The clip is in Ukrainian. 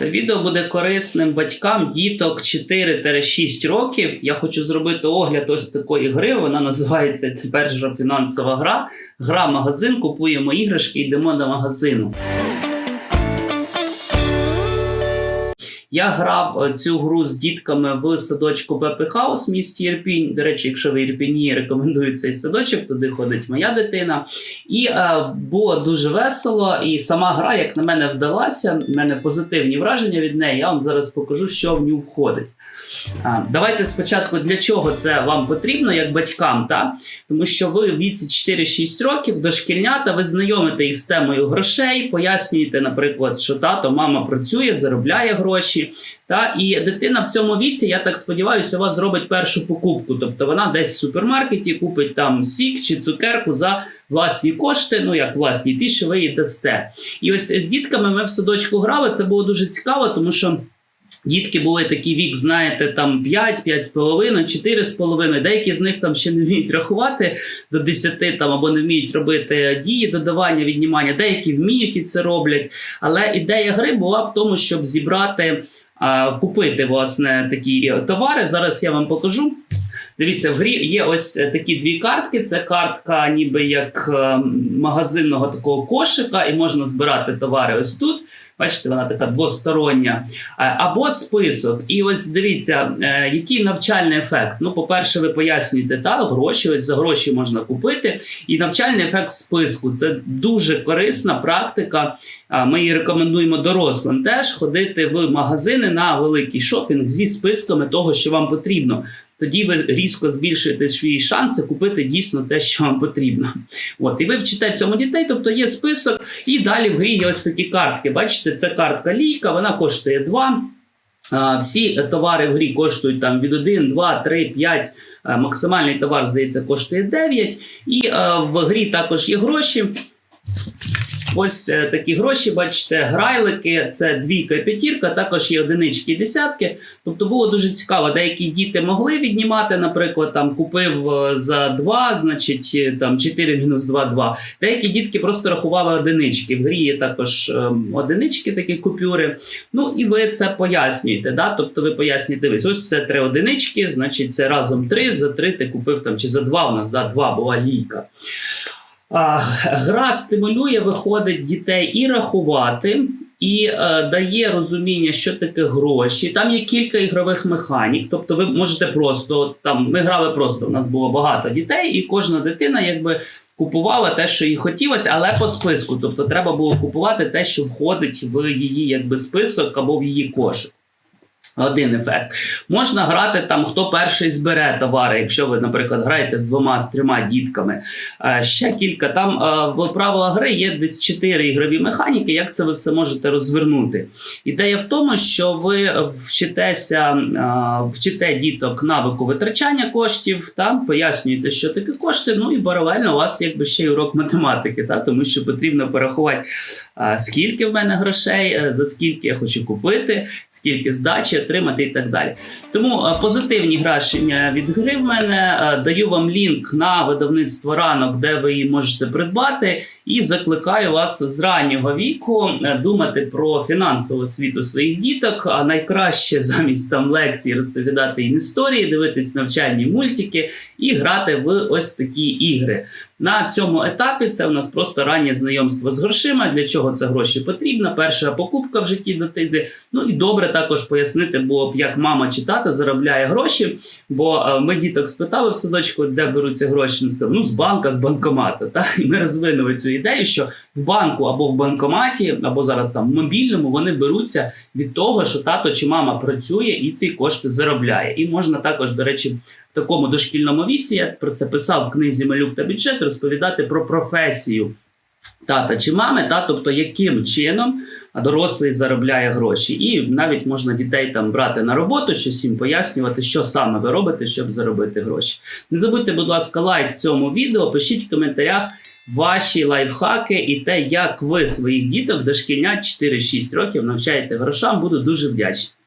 Це відео буде корисним батькам діток 4-6 років. Я хочу зробити огляд ось такої гри. Вона називається тепер же фінансова гра. Гра магазин. Купуємо іграшки, йдемо до магазину. Я грав е, цю гру з дітками в садочку Пепи Хаус в місті Ірпінь. До речі, якщо ви Ірпіні, рекомендую цей садочок, туди ходить моя дитина. І е, було дуже весело. І сама гра, як на мене, вдалася. У мене позитивні враження від неї. Я вам зараз покажу, що в нього входить. Давайте спочатку для чого це вам потрібно, як батькам, та? тому що ви в віці 4-6 років дошкільнята, ви знайомите їх з темою грошей, пояснюєте, наприклад, що тато, мама працює, заробляє гроші. Та? І дитина в цьому віці, я так сподіваюся, у вас зробить першу покупку. Тобто вона десь в супермаркеті купить там сік чи цукерку за власні кошти, ну як власні ті, що ви їй дасте. І ось з дітками ми в садочку грали. Це було дуже цікаво, тому що. Дітки були такі вік, знаєте, там 5, 5,5, 4,5. Деякі з них там ще не вміють рахувати до 10 там, або не вміють робити дії, додавання, віднімання. Деякі вміють і це роблять. Але ідея гри була в тому, щоб зібрати, купити власне такі товари. Зараз я вам покажу. Дивіться, в грі є ось такі дві картки. Це картка, ніби як е, магазинного такого кошика, і можна збирати товари ось тут. Бачите, вона така двостороння. Е, Або список. І ось дивіться, е, який навчальний ефект. Ну, по-перше, ви пояснюєте, та гроші, ось за гроші можна купити. І навчальний ефект списку це дуже корисна практика. Ми її рекомендуємо дорослим теж ходити в магазини на великий шопінг зі списками того, що вам потрібно. Тоді ви різко збільшуєте свої шанси купити дійсно те, що вам потрібно. От, і ви вчите цьому дітей, тобто є список, і далі в грі є ось такі картки. Бачите, це картка лійка, вона коштує 2. Всі товари в грі коштують там від 1, 2, 3, 5. Максимальний товар, здається, коштує 9. І в грі також є гроші. Ось е, такі гроші, бачите, грайлики, це двійка і п'ятірка, також є одинички і десятки. Тобто було дуже цікаво. Деякі діти могли віднімати, наприклад, там купив е, за 2, значить е, там 4 мінус 2, 2. Деякі дітки просто рахували одинички. В грі є також ем, одинички, такі купюри. Ну і ви це пояснюєте. Да? Тобто ви пояснюєте, дивись, ось це три одинички, значить це разом три, за три ти купив там, чи за два у нас, да, два була лійка. А, Гра стимулює, виходить дітей і рахувати, і е, дає розуміння, що таке гроші. Там є кілька ігрових механік. Тобто, ви можете просто там ми грали просто. У нас було багато дітей, і кожна дитина якби купувала те, що їй хотілося, але по списку. Тобто, треба було купувати те, що входить в її якби список або в її кошик. Один ефект. Можна грати там, хто перший збере товари, якщо ви, наприклад, граєте з двома з трьома дітками. Е, ще кілька. Там е, в правилах гри є десь чотири ігрові механіки, як це ви все можете розвернути. Ідея в тому, що ви вчитеся, е, вчите діток навику витрачання коштів, та, пояснюєте, що таке кошти. Ну і паралельно у вас якби ще й урок математики, та, тому що потрібно порахувати, скільки в мене грошей, за скільки я хочу купити, скільки здачі отримати і так далі. Тому е, позитивні грашення від гри в мене. Е, Даю вам лінк на видавництво ранок, де ви її можете придбати, і закликаю вас з раннього віку е, думати про фінансову освіту своїх діток. А найкраще замість там лекцій розповідати їм історії, дивитись навчальні мультики і грати в ось такі ігри. На цьому етапі це у нас просто раннє знайомство з грошима. Для чого це гроші потрібно? Перша покупка в житті дитини. Ну і добре також пояснити було б, як мама чи тата заробляє гроші. Бо е, ми діток спитали в садочку, де беруться гроші. Ну з банка, з банкомата. Та? І ми розвинули цю ідею, що в банку або в банкоматі, або зараз там в мобільному вони беруться від того, що тато чи мама працює і ці кошти заробляє. І можна також, до речі, в такому дошкільному віці, я про це писав в книзі Малюк та бюджет, розповідати про професію тата чи мами, та, тобто яким чином дорослий заробляє гроші. І навіть можна дітей там брати на роботу, щось їм пояснювати, що саме ви робите, щоб заробити гроші. Не забудьте, будь ласка, лайк цьому відео, пишіть в коментарях. Ваші лайфхаки і те, як ви своїх діток дошкільнят 4-6 років навчаєте грошам, буду дуже вдячний.